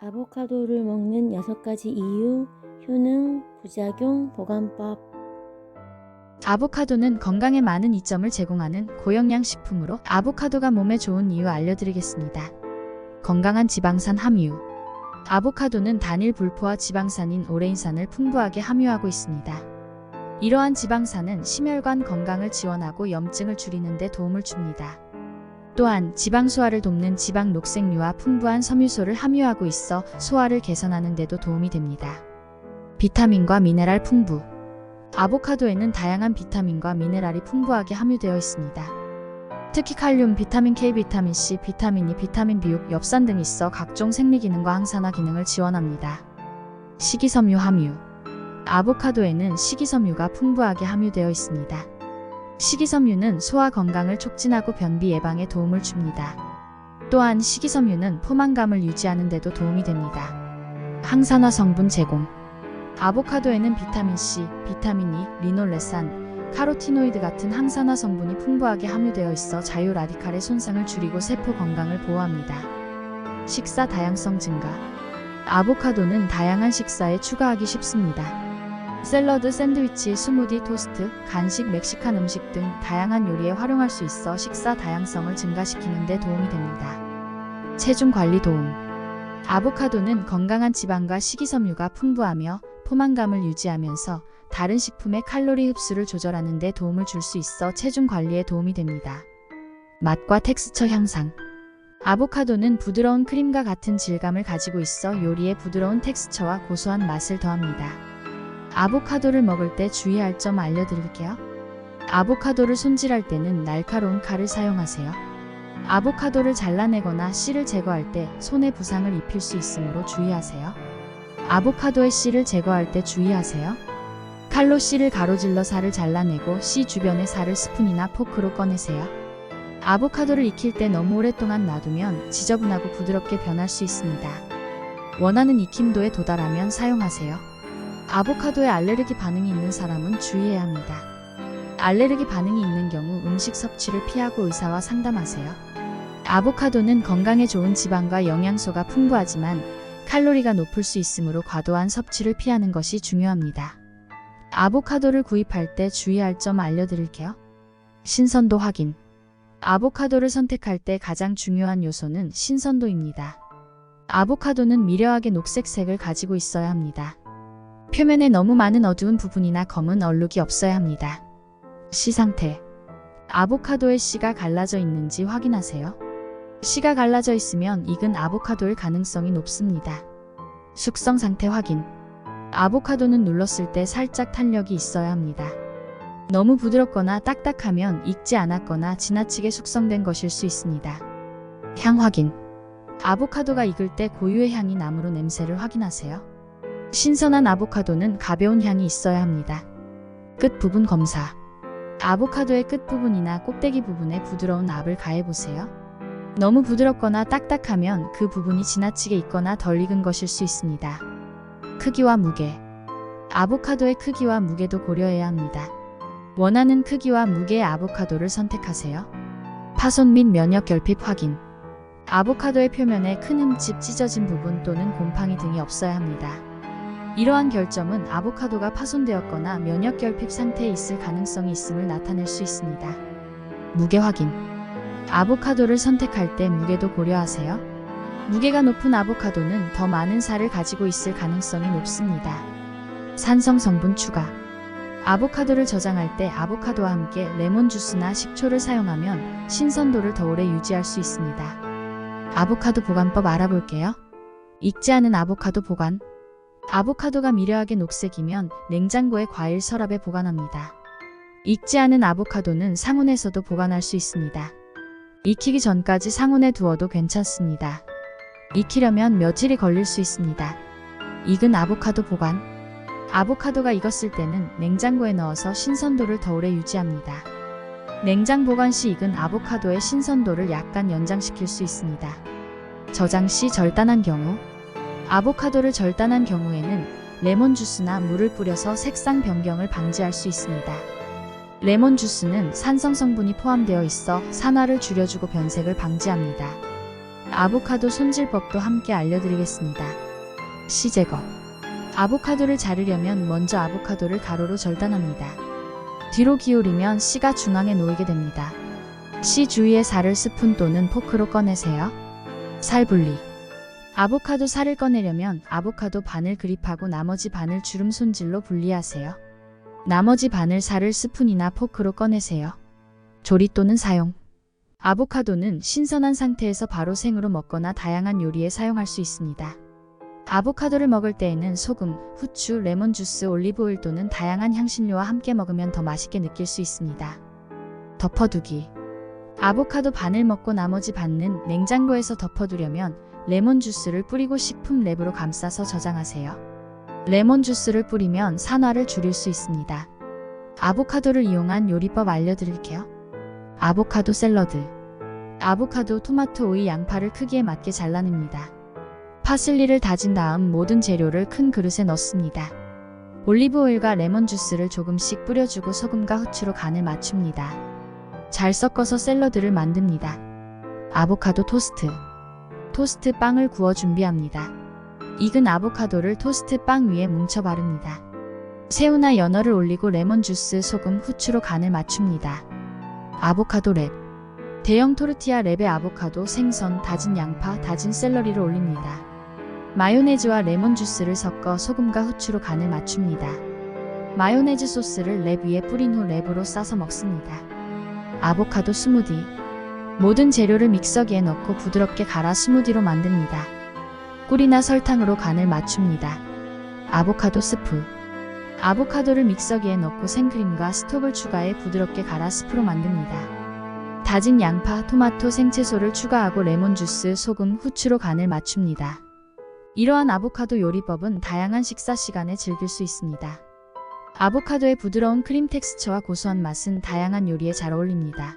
아보카도를 먹는 6가지 이유, 효능, 부작용, 보관법. 아보카도는 건강에 많은 이점을 제공하는 고영양 식품으로 아보카도가 몸에 좋은 이유 알려드리겠습니다. 건강한 지방산 함유. 아보카도는 단일 불포화 지방산인 오레인산을 풍부하게 함유하고 있습니다. 이러한 지방산은 심혈관 건강을 지원하고 염증을 줄이는 데 도움을 줍니다. 또한 지방 소화를 돕는 지방 녹색류와 풍부한 섬유소를 함유하고 있어 소화를 개선하는 데도 도움이 됩니다. 비타민과 미네랄 풍부. 아보카도에는 다양한 비타민과 미네랄이 풍부하게 함유되어 있습니다. 특히 칼륨, 비타민 K, 비타민 C, 비타민 E, 비타민 B6, 엽산 등이 있어 각종 생리 기능과 항산화 기능을 지원합니다. 식이섬유 함유. 아보카도에는 식이섬유가 풍부하게 함유되어 있습니다. 식이섬유는 소화 건강을 촉진하고 변비 예방에 도움을 줍니다. 또한 식이섬유는 포만감을 유지하는 데도 도움이 됩니다. 항산화 성분 제공. 아보카도에는 비타민 C, 비타민 E, 리놀레산, 카로티노이드 같은 항산화 성분이 풍부하게 함유되어 있어 자유 라디칼의 손상을 줄이고 세포 건강을 보호합니다. 식사 다양성 증가. 아보카도는 다양한 식사에 추가하기 쉽습니다. 샐러드, 샌드위치, 스무디, 토스트, 간식, 멕시칸 음식 등 다양한 요리에 활용할 수 있어 식사 다양성을 증가시키는 데 도움이 됩니다. 체중 관리 도움. 아보카도는 건강한 지방과 식이섬유가 풍부하며 포만감을 유지하면서 다른 식품의 칼로리 흡수를 조절하는 데 도움을 줄 수 있어 체중 관리에 도움이 됩니다. 맛과 텍스처 향상. 아보카도는 부드러운 크림과 같은 질감을 가지고 있어 요리에 부드러운 텍스처와 고소한 맛을 더합니다. 아보카도를 먹을 때 주의할 점 알려드릴게요. 아보카도를 손질할 때는 날카로운 칼을 사용하세요. 아보카도를 잘라내거나 씨를 제거할 때 손에 부상을 입힐 수 있으므로 주의하세요. 아보카도의 씨를 제거할 때 주의하세요. 칼로 씨를 가로질러 살을 잘라내고 씨 주변의 살을 스푼이나 포크로 꺼내세요. 아보카도를 익힐 때 너무 오랫동안 놔두면 지저분하고 부드럽게 변할 수 있습니다. 원하는 익힘도에 도달하면 사용하세요. 아보카도에 알레르기 반응이 있는 사람은 주의해야 합니다. 알레르기 반응이 있는 경우 음식 섭취를 피하고 의사와 상담하세요. 아보카도는 건강에 좋은 지방과 영양소가 풍부하지만 칼로리가 높을 수 있으므로 과도한 섭취를 피하는 것이 중요합니다. 아보카도를 구입할 때 주의할 점 알려드릴게요. 신선도 확인. 아보카도를 선택할 때 가장 중요한 요소는 신선도입니다. 아보카도는 미려하게 녹색색을 가지고 있어야 합니다. 표면에 너무 많은 어두운 부분이나 검은 얼룩이 없어야 합니다. 씨 상태. 아보카도의 씨가 갈라져 있는지 확인하세요. 씨가 갈라져 있으면 익은 아보카도일 가능성이 높습니다. 숙성 상태 확인. 아보카도는 눌렀을 때 살짝 탄력이 있어야 합니다. 너무 부드럽거나 딱딱하면 익지 않았거나 지나치게 숙성된 것일 수 있습니다. 향 확인. 아보카도가 익을 때 고유의 향이 나므로 냄새를 확인하세요. 신선한 아보카도는 가벼운 향이 있어야 합니다. 끝 부분 검사. 아보카도의 끝 부분이나 꼭대기 부분에 부드러운 압을 가해보세요. 너무 부드럽거나 딱딱하면 그 부분이 지나치게 익거나 덜 익은 것일 수 있습니다. 크기와 무게. 아보카도의 크기와 무게도 고려해야 합니다. 원하는 크기와 무게의 아보카도를 선택하세요. 파손 및 면역 결핍 확인. 아보카도의 표면에 큰 흠집, 찢어진 부분 또는 곰팡이 등이 없어야 합니다. 이러한 결점은 아보카도가 파손되었거나 면역 결핍 상태에 있을 가능성이 있음을 나타낼 수 있습니다. 무게 확인. 아보카도를 선택할 때 무게도 고려하세요. 무게가 높은 아보카도는 더 많은 살을 가지고 있을 가능성이 높습니다. 산성 성분 추가. 아보카도를 저장할 때 아보카도와 함께 레몬 주스나 식초를 사용하면 신선도를 더 오래 유지할 수 있습니다. 아보카도 보관법 알아볼게요. 익지 않은 아보카도 보관. 아보카도가 미려하게 녹색이면 냉장고에 과일 서랍에 보관합니다. 익지 않은 아보카도는 상온에서도 보관할 수 있습니다. 익히기 전까지 상온에 두어도 괜찮습니다. 익히려면 며칠이 걸릴 수 있습니다. 익은 아보카도 보관. 아보카도가 익었을 때는 냉장고에 넣어서 신선도를 더 오래 유지합니다. 냉장 보관 시 익은 아보카도의 신선도를 약간 연장시킬 수 있습니다. 저장 시 절단한 경우 아보카도를 절단한 경우에는 레몬 주스나 물을 뿌려서 색상 변경을 방지할 수 있습니다. 레몬 주스는 산성 성분이 포함되어 있어 산화를 줄여주고 변색을 방지합니다. 아보카도 손질법도 함께 알려드리겠습니다. 씨 제거. 아보카도를 자르려면 먼저 아보카도를 가로로 절단합니다. 뒤로 기울이면 씨가 중앙에 놓이게 됩니다. 씨 주위의 살을 스푼 또는 포크로 꺼내세요. 살 분리. 아보카도 살을 꺼내려면 아보카도 반을 그립하고 나머지 반을 주름 손질로 분리하세요. 나머지 반을 살을 스푼이나 포크로 꺼내세요. 조리 또는 사용. 아보카도는 신선한 상태에서 바로 생으로 먹거나 다양한 요리에 사용할 수 있습니다. 아보카도를 먹을 때에는 소금, 후추, 레몬 주스, 올리브 오일 또는 다양한 향신료와 함께 먹으면 더 맛있게 느낄 수 있습니다. 덮어두기. 아보카도 반을 먹고 나머지 반은 냉장고에서 덮어두려면 레몬 주스를 뿌리고 식품 랩으로 감싸서 저장하세요. 레몬 주스를 뿌리면 산화를 줄일 수 있습니다. 아보카도를 이용한 요리법 알려드릴게요. 아보카도 샐러드. 아보카도, 토마토, 오이, 양파를 크기에 맞게 잘라냅니다. 파슬리를 다진 다음 모든 재료를 큰 그릇에 넣습니다. 올리브 오일과 레몬 주스를 조금씩 뿌려주고 소금과 후추로 간을 맞춥니다. 잘 섞어서 샐러드를 만듭니다. 아보카도 토스트. 토스트 빵을 구워 준비합니다. 익은 아보카도를 토스트 빵 위에 뭉쳐 바릅니다. 새우나 연어를 올리고 레몬 주스, 소금, 후추로 간을 맞춥니다. 아보카도 랩. 대형 토르티아 랩에 아보카도, 생선, 다진 양파, 다진 샐러리를 올립니다. 마요네즈와 레몬 주스를 섞어 소금과 후추로 간을 맞춥니다. 마요네즈 소스를 랩 위에 뿌린 후 랩으로 싸서 먹습니다. 아보카도 스무디. 모든 재료를 믹서기에 넣고 부드럽게 갈아 스무디로 만듭니다. 꿀이나 설탕으로 간을 맞춥니다. 아보카도 스프. 아보카도를 믹서기에 넣고 생크림과 스톡을 추가해 부드럽게 갈아 스프로 만듭니다. 다진 양파, 토마토, 생채소를 추가하고 레몬 주스, 소금, 후추로 간을 맞춥니다. 이러한 아보카도 요리법은 다양한 식사 시간에 즐길 수 있습니다. 아보카도의 부드러운 크림 텍스처와 고소한 맛은 다양한 요리에 잘 어울립니다.